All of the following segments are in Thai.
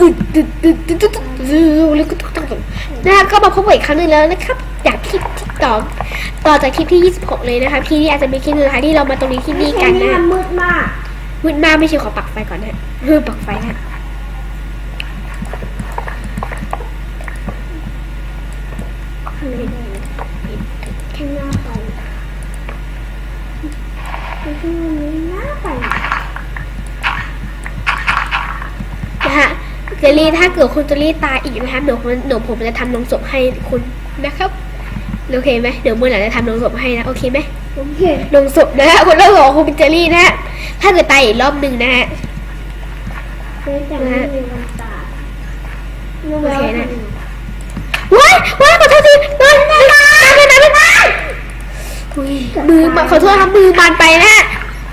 อึดตึดตึดตึดดึดแล้วก็ตุ๊กตักนะคะก็มาพบกันอีกครั้งหนึ่งแล้วนะครับจากคลิปที่ต่อต่อจากคลิปที่ 26 เลยนะคะที่นี่อาจจะเป็นคลิปนึงนะคะที่เรามาตรงนี้ที่นี่กันนะมืดมากมืดมากไม่ใช่ขอปักไฟก่อนนะเฮ้ยปักไฟนะข้างหน้าไปไปข้างหน้าไป นะฮะเจลลี่ถ้าเกิดคุณเจลลี่ตายอีกนะคะเดี๋ยวผมเดี๋ยวผมจะทำลงศพให้คุณนะครับโอเคไหมเดี๋ยวเมื่อไหร่จะทำลงศพให้นะโอเคไหมโอเคลงศพนะฮะคุณเลิกบอกคุณเป็นเจลลี่นะฮะถ้าเกิดตายอีกรอบหนึ่งนะฮะเพื่อจะไม่มีวันตายโอเคนะว้ายว้ายขอโทษทีโดนโดนโดนโดนโดนโดนอุ้ยมือมาขอโทษครับมือมันไปนะฮะ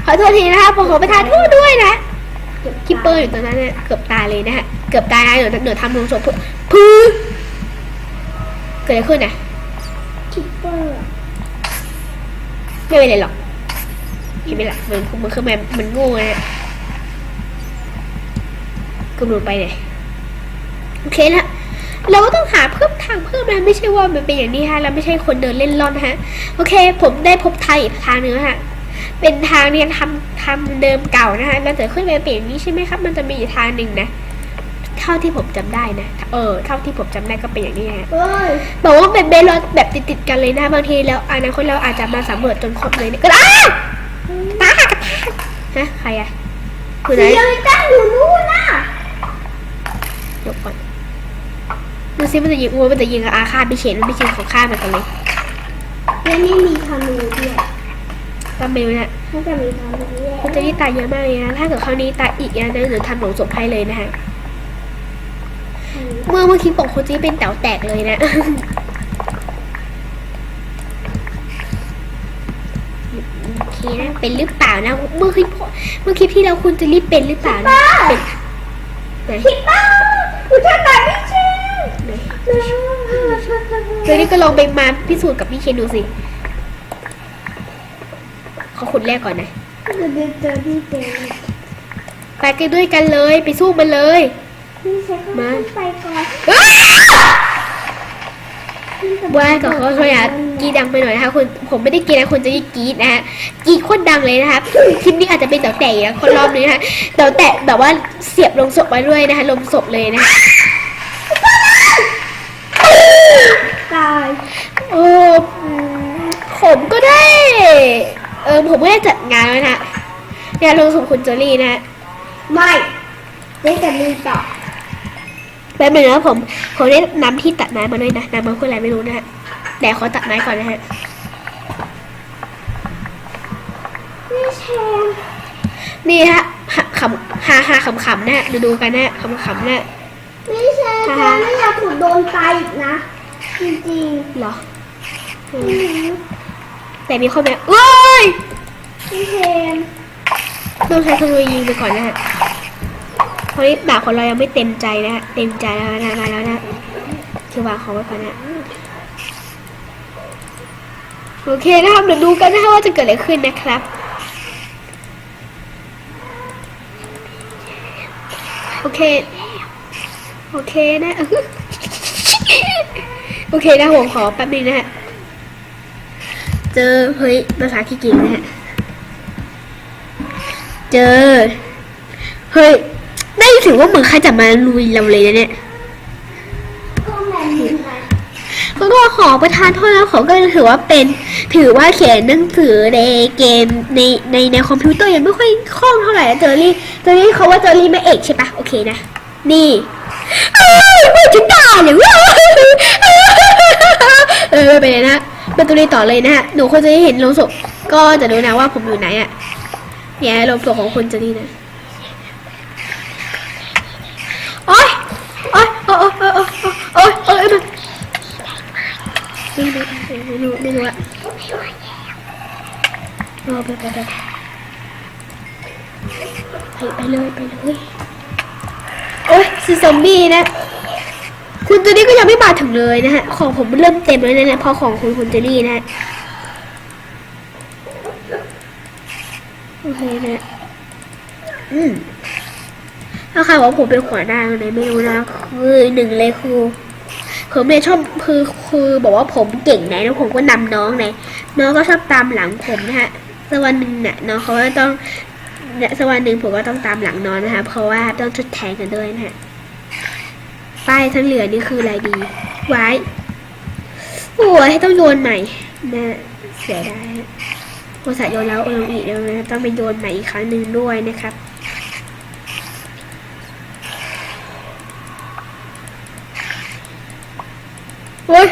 ขอโทษทีนะคะผมขอประทานโทษด้วยนะคิปเปอร์อยู่ตรงนั้นเนี่ยเกือบตายเลยนะฮะ เกือบตายนะเดี๋ยวเดี๋ยวทำลงศพพื้นเกิดอะไรขึ้นนะคิปเปอร์ไม่เป็นไรหรอกเห็นไหมล่ะมันมันคือมันมันโง่นะกำหนดไปเลยโอเคนะเราก็ต้องหาเพิ่มทางเพิ่มนะไม่ใช่ว่ามันเป็นอย่างนี้ฮะเราไม่ใช่คนเดินเล่นร่อนนะฮะโอเค ผมได้พบทางอีกทางหนึงแล้วฮะเป็นทางเนี่ยทำทำเดิมเก่านะฮะแล้วแต่ขึ้นไปเป็นอย่างนี้ใช่ไหมครับ มันจะมีอีกทางหนึ่งนะ เท่าที่ผมจำได้นะเออเท่าที่ผมจำได้ก็เป็นอย่างนี้ฮะเอ้ยบอกว่าเป็นเบลล์แบบติดๆกันเลยนะบางทีแล้วอนาคตเราอาจจะมาสำรวจจนครบเลยเนี่ยก็ได้ตากระแทกฮะใครอะคือไหนเดี๋ยวตั้งอยู่นู่นน่ะเดี๋ยวก่อนดูซิมันจะยิงอ้วนมันจะยิงกับอาฆาตไม่เฉนมันไม่ใช่ของข้ามันกันเลยแล้วนี่มีธนูด้วยตามเบลเนี่ยถ้าจะมีธนูด้วยคุณจะนี่ตายเยอะมากเลยนะถ้าเกิดคราวนี้ตายอีกนะเดี๋ยวทำหลงศพให้เลยนะฮะ เมื่อเมื่อกี้บอกคุณจีเป็นแต๋วแตกเลยนะโอเคนะเป็นหรือเปล่านะ เมื่อคลิปเมื่อคลิปที่เราคุณจะรีบเป็นหรือเปล่านะเป็นไหนคิปเปอร์คุณทำแบบนี้ใช่ไหนเดี๋ยวนี้ก็ลองไปมาพิสูจน์กับพี่เคนดูสิเขาขุดแรกก่อนนะเดี๋ยวเจอที่เจอไปกันด้วยกันเลย ไปสู้มันเลย พี่เช็คขึ้นไปก่อนว่ากับเขาเขาอยากกรีดดังไปหน่อยนะคะคุณผมไม่ได้กรีดนะคุณจะกรีดนะฮะกรีดโคตรดังเลยนะคะคลิปนี้อาจจะเป็นเต่าแตกนะคนรอบนี้นะคะเต่าแตกแบบว่าเสียบลงศพไว้ด้วยนะคะลงศพเลยนะคะตายเอออืมผมก็ได้ เออผมก็ได้จัดงานแล้วนะงานลงศพคุณเจอรี่นะฮะไม่ได้แต่มีต่อ แป๊บนึงนะผมผมได้นำที่ตัดไม้มาด้วยนะนำมาเพื่ออะไรไม่รู้นะฮะแต่ขอตัดไม้ก่อนนะฮะพี่เชนนี่ฮะหาขำฮาฮาขำขำๆนะฮะดูดูๆกันนะฮะขำขำๆนะฮะพี่เชนแกไม่อยากถูกโดนตายอีกนะ จริงเหรออืๆมอืมแต่มีข้อแม้เอ้ยพี่เชนต้องใช้เทคโนโลยีไปก่อนนะฮะ เพราะนี่ดาบของเรายังไม่เต็มใจนะฮะเต็มใจแล้วนะมาแล้วนะคือวางของไว้ก่อนนะโอเคนะครับเดี๋ยวดูกันนะคะว่าจะเกิดอะไรขึ้นนะครับโอเคโอเคนะโอเคนะผมขอแป๊บนึงนะฮะเจอเฮ้ยภาษาที่จริงนะฮะเจอเฮ้ย ได้ถือว่าเหมือนใครจะมาลุยเราเลยนะเนี่ยก็แมนมีไหมแล้วก็ขอประทานโทษนะขอก็ถือว่าเป็น ถือว่าเขียนหนังสือในเกมในในในคอมพิวเตอร์ยังไม่ค่อยคล่องเท่าไหร่นะเจอรี่เจอรี่เขาว่าเจอรี่ไม่เอกใช่ปะโอเคนะ นี่เอ้ยไม่ถึงด่าเลยเว้ยเออไปเลยนะเป็นตัวนี้ต่อเลยนะฮะหนูคนจะได้เห็นลงศพก็จะรู้นะว่าผมอยู่ไหนอะเนี่ยลงศพของคนเจะนี่นะ ไม่รู้ไม่รู้อะรอไปไปไปไปไปเลยไปเลยโอ๊ยซีซอมบี้นะ คุณเจอรี่ก็ยังไม่มาถึงเลยนะฮะ ของผมเริ่มเต็มแล้วนะเนี่ยพราะของคุณคุณเจอรี่นะโอเคนะอืมถ้าใครบอกว่าผมเป็นหัวหน้าอะไรไม่รู้นะคือหนึ่งเลยคือ ผมเนี่ยชอบคือคือบอกว่าผมเก่งไงแล้วผมก็นำน้องไงน้องก็ชอบตามหลังผมนะฮะสักวันหนึ่งเนี่ยน้องเขาก็ต้องเนี่ยสักวันหนึ่งผมก็ต้องตามหลังน้องนะคะ เพราะว่าต้องทดแทนกันด้วยนะฮะป้ายทั้งเหลือนี่คืออะไรดี ไว้โอ้ยต้องโยนใหม่นะเสียดายฮะบริษัทโยนแล้วโยนอีกแล้วนะต้องไปโยนใหม่อีกครั้งหนึ่งด้วยนะครับ โอ๊ย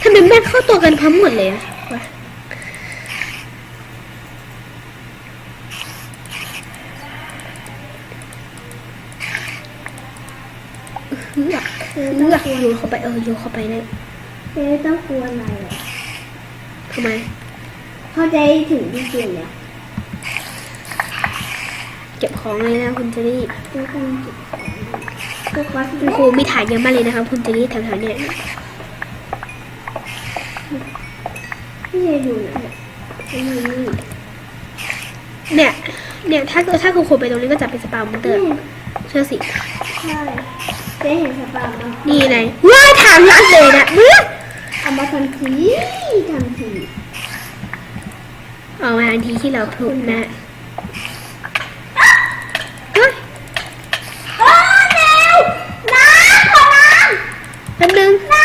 ทำไมแม่งเข้าตัวกันพร้อมหมดเลยอะวะเฮือกเฮือกโยนเข้าไปเออโยนเข้าไปเลยเจ๊ต้องกลัวอะไรอะทำไม เข้าใจถึงจริงๆเนี่ยเก็บของเลยนะคุณเจนี่เจ๊ต้องเก็บของก็ควัดคุณครูมีฐานเยอะมากเลยนะครับคุณเจนี่แถวๆเนี่ย ที่จะอยู่ไหนจะอยู่นี่เนี่ย เนี่ย ถ้าเกิดถ้าคุณครูไปตรงนี้ก็จะเป็นสปามอนเตอร์นี่เชื่อสิใช่เจ๊เห็นสปาไหมนี่ไงว้ายถามรักเลยนะเมื่อเอามาทันทีทันทีออกมาทันทีที่เราทุบนะเฮ้ยโอ้เร็วน้ำขอน้ำแป๊บนึงน้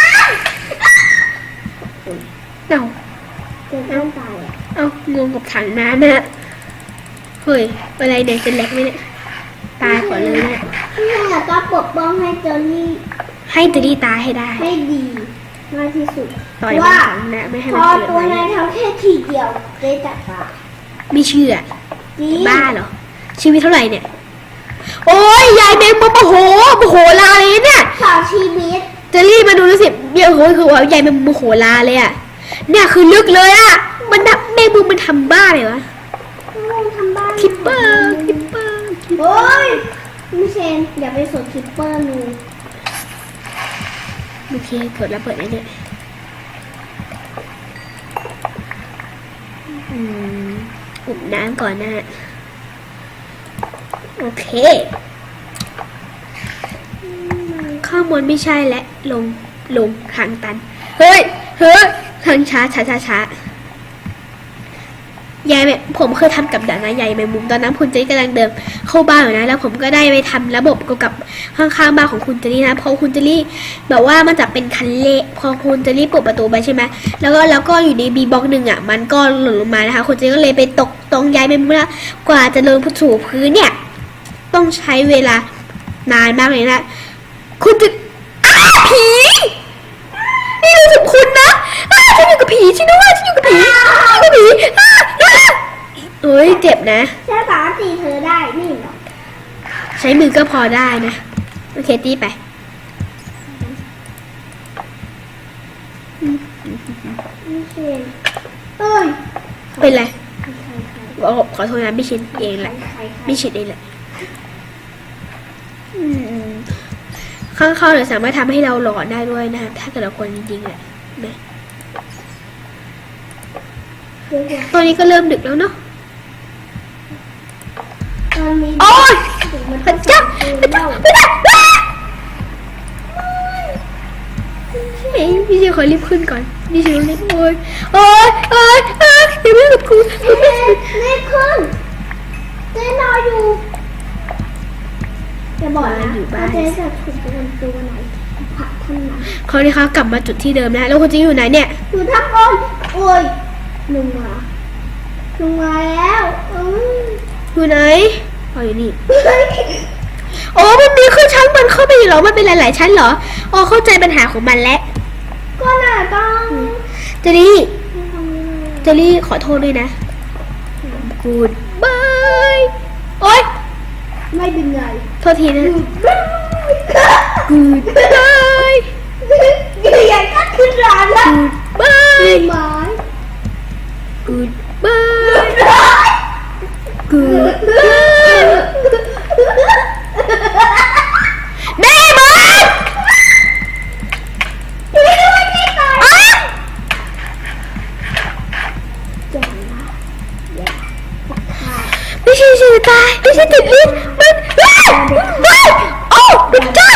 เอ้าำเจ๊ต้องตายอะเอ้างงกับถังน้ำนะเฮ้ยอะไรเนี่ยเป็นเล็กไหมเนี่ยตายก่อนเลยเนี่ยพี่อยากก็ปกป้องให้เจอนี่ให้เจดีตายให้ได้ให้ดีมากที่สุดต่อยมันว่าถังนะไม่ให้พมันอเกิดตัวอะไรนายทำแค่ทีเดียวเจ๊จัดปากไม่เชื่อจริงบ้าเหรอชีวิตเท่าไหร่เนี่ย โอ้ยยายแมงมุมโมโหโมโหลาเลยเนี่ยสาวชีวิตเจะรีบมาดูดูสิเดี๋ยวโอ้ยคือว่ายายแมงมุมโมโหลาเลยอะ เนี่ยคือลึกเลยอะมันทำแมงมุมมันทำบ้าเลยวะทำบ้านคิปเปอร์คิปเปอร์คิปเปอร์โอ้ยไม่เชนอย่าไปสดคิปเปอร์นูโอเคกดแล้วเปิดได้เนี่ยอืมอุ่นน้ำก่อนนะโอเค ข้างบนไม่ใช่และลงลงทางตัน เฮ้ย เฮ้ย ทางช้าช้าช้าช้ายายแม่ผมเคยทำกับดักนะยายแมงมุมตอนนั้นคุณเจนี่กำลังเดินเข้าบ้านอยู่นะ แล้วผมก็ได้ไปทำระบบเกี่ยวกับข้างๆบ้านของคุณเจนี่นะพราะคุณเจนี่แบบว่ามันจะเป็นคันเละพอคุณเจนี่เปิดประตูไปใช่ไหมแล้วก็แล้วก็อยู่ในบีบ็อกหนึ่งอะมันก็หล่นลงมานะคะคุณเจนี่ก็เลยไปตกตรงยายแมงมุมแล้วกว่าจะลงสู่พื้นเนี่ย ต้องใช้เวลานานมากเลยนะคุณจะอ้าผีนี่รู้สึกคุณนะ ฉันอยู่กับผีฉันด้วยฉันอยู่กับผีฉันอยู่กับผีอ้าอ้าเอ้ยเจ็บนะฉันสามารถตีเธอได้ นี่เหรอใช้มือก็พอได้นะ โอเคตีไป ไม่เชนเอ้ยเป็นไรใครใครใครขอขอโทษนะไม่ชินเองแหละใครใครไม่ชินเองแหละอืมข้างเข้าเนี่ยสามารถทำให้เราหลอนได้ด้วยนะครับถ้าเกิดเราคนจริงๆแหละนะเดี๋ยว ตอนนี้ก็เริ่มดึกแล้วเนาะตอนนี้โอ๊ยถึงมันพระเจ้าไม่ได้ไม่ได้เฮ้ยพี่เจขอรีบขึ้นก่อนพี่เจต้องรีบโอยโอ๊ยโอ๊ยโอ๊ยอย่าไม่กับกูเจ๊รีบขึ้นเจ๊รออยู่จะบอกนะว่าเจ๊จะถูกโดนตัวไหนผักท่านนั้นเขาวนี้เขากลับมาจุดที่เดิมนะแล้วคุณจะอยู่ไหนเนี่ยอยู่ทับก้นโอ้ย ลุงมาลุงมาแล้วเอ้ยอยู่ไหนอ๋ออยู่นี่โอ้มันมีขึ้นชั้นบนเข้าไปอีกเหรอ มันเป็นหลาย ๆ ชั้นเหรออ๋อเข้าใจปัญหาของมันแล้วก็น่ะต้องเจลี่ทำยังไงเจลี่ขอโทษด้วยนะ Good bye โอ๊ยไม่เป็นไรโทษทีนะ Good bye อยู่อย่างก็ขึ้นร้านแล้ว Good Goodbye. Goodbye.